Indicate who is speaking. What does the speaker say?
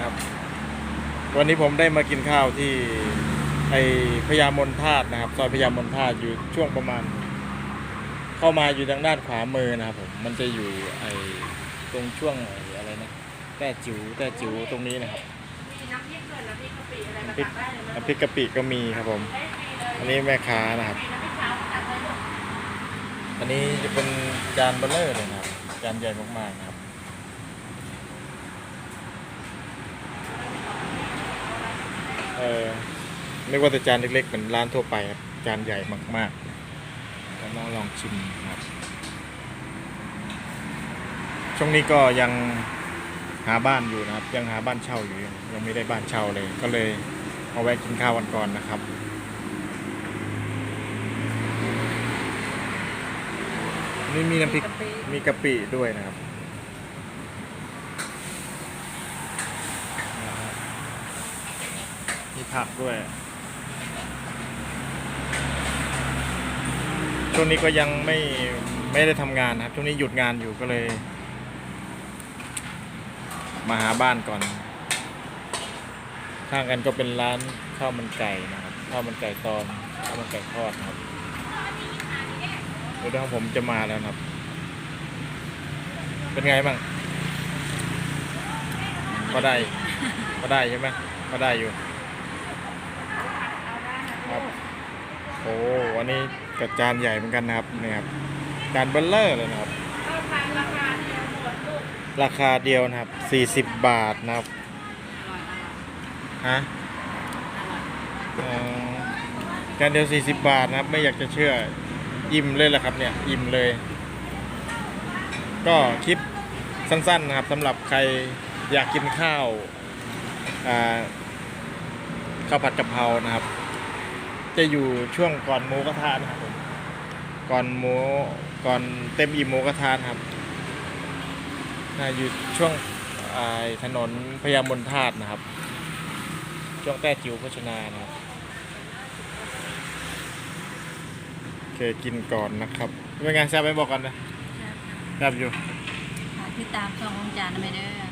Speaker 1: นะครับ วันนี้ผมได้มากินข้าวที่ไอพญามนธาตุนะครับ ซอยพญามนธาตุอยู่ช่วงประมาณ เข้ามาอยู่ทางด้านขวามือนะครับผมมันจะอยู่ไอตรงช่วงไอ้อะไรนะแต้จิ๋วแต้จิ๋วตรงนี้นะครับ
Speaker 2: มีน้ำพริกเกินน้ำพริกกะปิอะไรมา
Speaker 1: น้ำพริก
Speaker 2: ตักได้เลยมั้ย
Speaker 1: น้ำพริกกะปิก็มีครับผม
Speaker 2: ได้ฟรีเลย
Speaker 1: อันนี้แม่ค้านะครับ
Speaker 2: มีน้ำพริกขาวตักได้เลย
Speaker 1: อันนี้จะเป็นจานเบลเลอร์เลยนะครับจานใหญ่มากๆนะครับ เออไม่ว่าแต่จานเล็กๆเหมือนร้านทั่วไปครับจานใหญ่มากๆแล้วน้องลองชิมนะครับ ช่วงนี้ก็ยังหาบ้านอยู่นะครับ ยังหาบ้านเช่าอยู่ยังยังไม่ได้บ้านเช่าเลย ก็เลยเอาแวะกินข้าววันก่อนนะครับนี่มีน้ำพริกมีกะปิด้วยนะครับ มีผักด้วย ช่วงนี้ก็ยังไม่ไม่ได้ทำงานนะครับ ช่วงนี้หยุดงานอยู่ก็เลย มาหาบ้านก่อนข้างกันก็เป็นร้านข้าวมันไก่นะครับข้าวมันไก่ตอนข้าวมันไก่ทอดครับเดี๋ยวของผมจะมาแล้วนะครับ เป็นไงบ้างก็ได้ก็ได้ใช่ไหมก็ได้อยู่ ครับโอ้วันนี้กระจานใหญ่เหมือนกันนะครับนี่ครับจานเบลเลอร์เลยนะครับ
Speaker 2: ราคาเดียวหมดลูก
Speaker 1: ราคาเดียวนะครับ 40 บาทนะครับฮะจานเดียว 40 บาทนะครับ ไม่อยากจะเชื่ออิ่มเลยแหละครับเนี่ยอิ่มเลย ก็คลิปสั้นๆนะครับสำหรับใครอยากกินข้าวข้าวผัดกะเพรานะครับ จะอยู่ช่วงก่อนหมูกระทะนะครับผมก่อนหมูก่อนเต็มอิ่มหมูกระทะนะครับน่าอยู่ช่วงอ่าถนนพญามนธาตุนะครับ ช่วงแต้จิ๋วโภชนานะครับโอเคกินก่อนนะครับเป็นไงแซ่บไหมบอกกันนะแซ่บอยู่
Speaker 3: ที่ตามช่องของจานนะไม่เด้อ